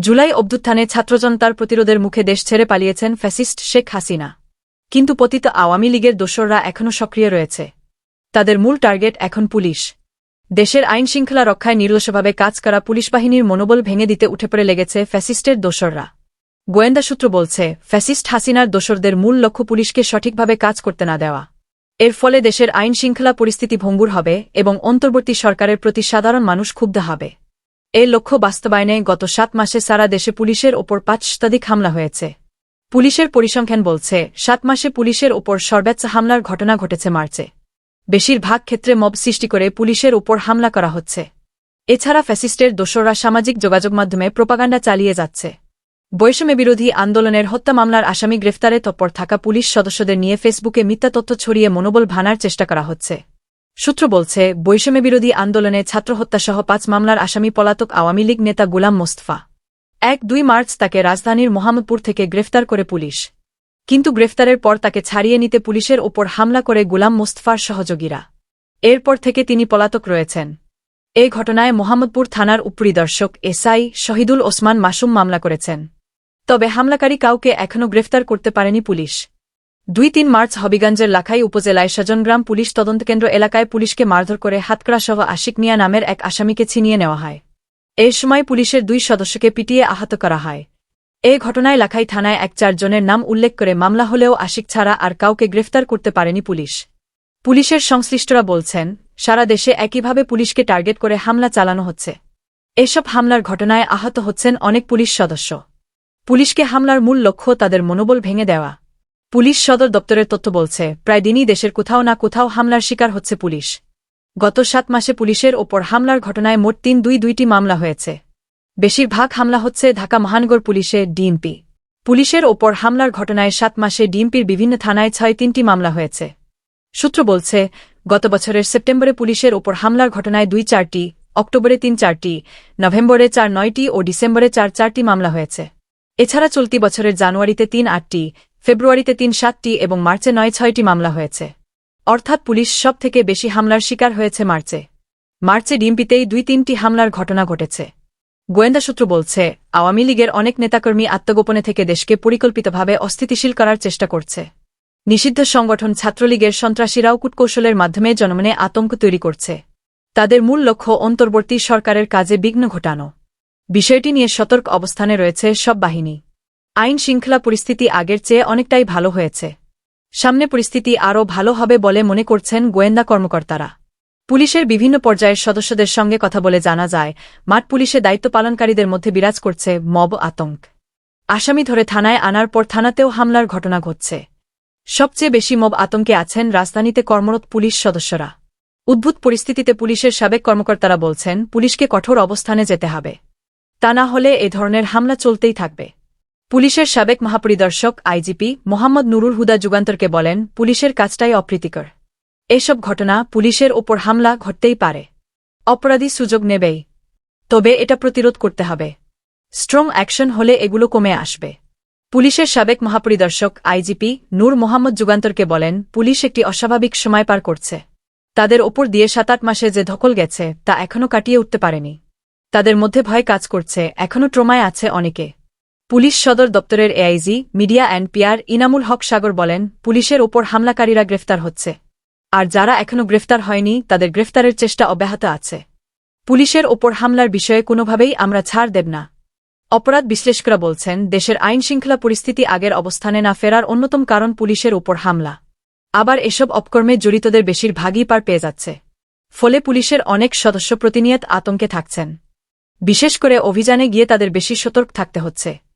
জুলাই অভ্যুত্থানে ছাত্রজনতার প্রতিরোধের মুখে দেশ ছেড়ে পালিয়েছেন ফ্যাসিস্ট শেখ হাসিনা। কিন্তু পতিত আওয়ামী লীগের দোসররা এখনও সক্রিয় রয়েছে। তাদের মূল টার্গেট এখন পুলিশ। দেশের আইন শৃঙ্খলা রক্ষায় নির্দোষভাবে কাজ করা পুলিশ বাহিনীর মনোবল ভেঙে দিতে উঠে পড়ে লেগেছে ফ্যাসিস্টের দোসররা। গোয়েন্দা সূত্র বলছে, ফ্যাসিস্ট হাসিনার দোসরদের মূল লক্ষ্য পুলিশকে সঠিকভাবে কাজ করতে না দেওয়া। এর ফলে দেশের আইন শৃঙ্খলা পরিস্থিতি ভঙ্গুর হবে এবং অন্তর্বর্তী সরকারের প্রতি সাধারণ মানুষ ক্ষুব্ধ হবে। এই লক্ষ্য বাস্তবায়নে গত সাত মাসে সারা দেশে পুলিশের ওপর পাঁচ শতাধিক হামলা হয়েছে। পুলিশের পরিসংখ্যান বলছে, সাত মাসে পুলিশের ওপর সর্বোচ্চ হামলার ঘটনা ঘটেছে মার্চে। বেশিরভাগ ক্ষেত্রে মব সৃষ্টি করে পুলিশের উপর হামলা করা হচ্ছে। এছাড়া ফ্যাসিস্টের দোসররা সামাজিক যোগাযোগ মাধ্যমে প্রোপাগান্ডা চালিয়ে যাচ্ছে। বৈষম্য বিরোধী আন্দোলনের হত্যা মামলার আসামি গ্রেফতারে তৎপর থাকা পুলিশ সদস্যদের নিয়ে ফেসবুকে মিথ্যা তথ্য ছড়িয়ে মনোবল ভানার চেষ্টা করা হচ্ছে। সূত্র বলছে, বৈষম্য বিরোধী আন্দোলনে ছাত্র হত্যাসহ পাঁচ মামলার আসামি পলাতক আওয়ামী লীগ নেতা গুলাম মোস্তফা। এক দুই মার্চ তাকে রাজধানীর মোহাম্মদপুর থেকে গ্রেফতার করে পুলিশ। কিন্তু গ্রেফতারের পর তাকে ছাড়িয়ে নিতে পুলিশের ওপর হামলা করে গুলাম মোস্তফার সহযোগীরা। এরপর থেকে তিনি পলাতক রয়েছেন। এ ঘটনায় মোহাম্মদপুর থানার উপরিদর্শক এসআই শহীদুল ওসমান মাসুম মামলা করেছেন। তবে হামলাকারী কাউকে এখনও গ্রেফতার করতে পারেনি পুলিশ। দুই তিন মার্চ হবিগঞ্জের লাখাই উপজেলায় সজনগ্রাম পুলিশ তদন্তকেন্দ্র এলাকায় পুলিশকে মারধর করে হাতকড়াসহ আশিক মিয়া নামের এক আসামিকে ছিনিয়ে নেওয়া হয়। এই সময় পুলিশের দুই সদস্যকে পিটিয়ে আহত করা হয়। এ ঘটনায় লাখাই থানায় এক চারজনের নাম উল্লেখ করে মামলা হলেও আশিক ছাড়া আর কাউকে গ্রেফতার করতে পারেনি পুলিশ। পুলিশের সংশ্লিষ্টরা বলছেন, সারা দেশে একইভাবে পুলিশকে টার্গেট করে হামলা চালানো হচ্ছে। এসব হামলার ঘটনায় আহত হচ্ছেন অনেক পুলিশ সদস্য। পুলিশকে হামলার মূল লক্ষ্য তাদের মনোবল ভেঙে দেওয়া। পুলিশ সদর দপ্তরের তথ্য বলছে, প্রায় দিনই দেশের কোথাও না কোথাও হামলার শিকার হচ্ছে পুলিশ। গত সাত মাসে পুলিশের ওপর হামলার ঘটনায় মোট তিন দুই দুইটি মামলা হয়েছে। বেশিরভাগ হামলা হচ্ছে ঢাকা মহানগর পুলিশে ডিএমপি। পুলিশের ওপর হামলার ঘটনায় সাত মাসে ডিএমপির বিভিন্ন থানায় ছয় তিনটি মামলা হয়েছে। সূত্র বলছে, গত বছরের সেপ্টেম্বরে পুলিশের ওপর হামলার ঘটনায় দুই চারটি, অক্টোবরে তিন চারটি, নভেম্বরে চার নয়টি ও ডিসেম্বরে চার চারটি মামলা হয়েছে। এছাড়া চলতি বছরের জানুয়ারিতে তিন আটটি ফেব্রুয়ারিতে তিন সাতটি এবং মার্চে নয় ছয়টি মামলা হয়েছে। অর্থাৎ পুলিশ সব থেকে বেশি হামলার শিকার হয়েছে মার্চে। মার্চে ডিম্পিতেই দুই তিনটি হামলার ঘটনা ঘটেছে। গোয়েন্দা সূত্র বলছে, আওয়ামী লীগের অনেক নেতাকর্মী আত্মগোপনে থেকে দেশকে পরিকল্পিতভাবে অস্থিতিশীল করার চেষ্টা করছে। নিষিদ্ধ সংগঠন ছাত্রলীগের সন্ত্রাসীরাও কূটকৌশলের মাধ্যমে জনমনে আতঙ্ক তৈরি করছে। তাদের মূল লক্ষ্য অন্তর্বর্তী সরকারের কাজে বিঘ্ন ঘটানো। বিষয়টি নিয়ে সতর্ক অবস্থানে রয়েছে সব বাহিনী। আইন শৃঙ্খলা পরিস্থিতি আগের চেয়ে অনেকটাই ভালো হয়েছে। সামনে পরিস্থিতি আরও ভালো হবে বলে মনে করছেন গোয়েন্দা কর্মকর্তারা। পুলিশের বিভিন্ন পর্যায়ের সদস্যদের সঙ্গে কথা বলে জানা যায়, মাঠ পুলিশে দায়িত্ব পালনকারীদের মধ্যে বিরাজ করছে মব আতঙ্ক। আসামি ধরে থানায় আনার পর থানাতেও হামলার ঘটনা ঘটছে। সবচেয়ে বেশি মব আতঙ্কে আছেন রাজধানীতে কর্মরত পুলিশ সদস্যরা। উদ্ভূত পরিস্থিতিতে পুলিশের সাবেক কর্মকর্তারা বলছেন, পুলিশকে কঠোর অবস্থানে যেতে হবে। তা না হলে এ ধরনের হামলা চলতেই থাকবে। পুলিশের সাবেক মহাপরিদর্শক আইজিপি মোহাম্মদ নুরুল হুদা যুগান্তরকে বলেন, পুলিশের কাজটাই অপ্রীতিকর। এসব ঘটনা পুলিশের ওপর হামলা ঘটতেই পারে। অপরাধী সুযোগ নেবেই। তবে এটা প্রতিরোধ করতে হবে। স্ট্রং অ্যাকশন হলে এগুলো কমে আসবে। পুলিশের সাবেক মহাপরিদর্শক আইজিপি নূর মোহাম্মদ যুগান্তরকে বলেন, পুলিশ একটি অস্বাভাবিক সময় পার করছে। তাদের ওপর দিয়ে সাত আট মাসে যে ধকল গেছে, তা এখনও কাটিয়ে উঠতে পারেনি। তাদের মধ্যে ভয় কাজ করছে এখনও ট্রমায় আছে অনেকে। পুলিশ সদর দপ্তরের AIG, media and PR Inamul Haque Sagar বলেন, পুলিশের ওপর হামলাকারীরা গ্রেফতার হচ্ছে। আর যারা এখনও গ্রেফতার হয়নি, তাদের গ্রেফতারের চেষ্টা অব্যাহত আছে। পুলিশের ওপর হামলার বিষয়ে কোনোভাবেই আমরা ছাড় দেব না। অপরাধ বিশ্লেষকরা বলছেন, দেশের আইন শৃঙ্খলা পরিস্থিতি আগের অবস্থানে না ফেরার অন্যতম কারণ পুলিশের ওপর হামলা। আবার এসব অপকর্মে জড়িতদের বেশিরভাগই পার পেয়ে যাচ্ছে। ফলে পুলিশের অনেক সদস্য প্রতিনিয়ত আতঙ্কে থাকছেন। বিশেষ করে অভিযানে গিয়ে তাদের বেশি সতর্ক থাকতে হচ্ছে।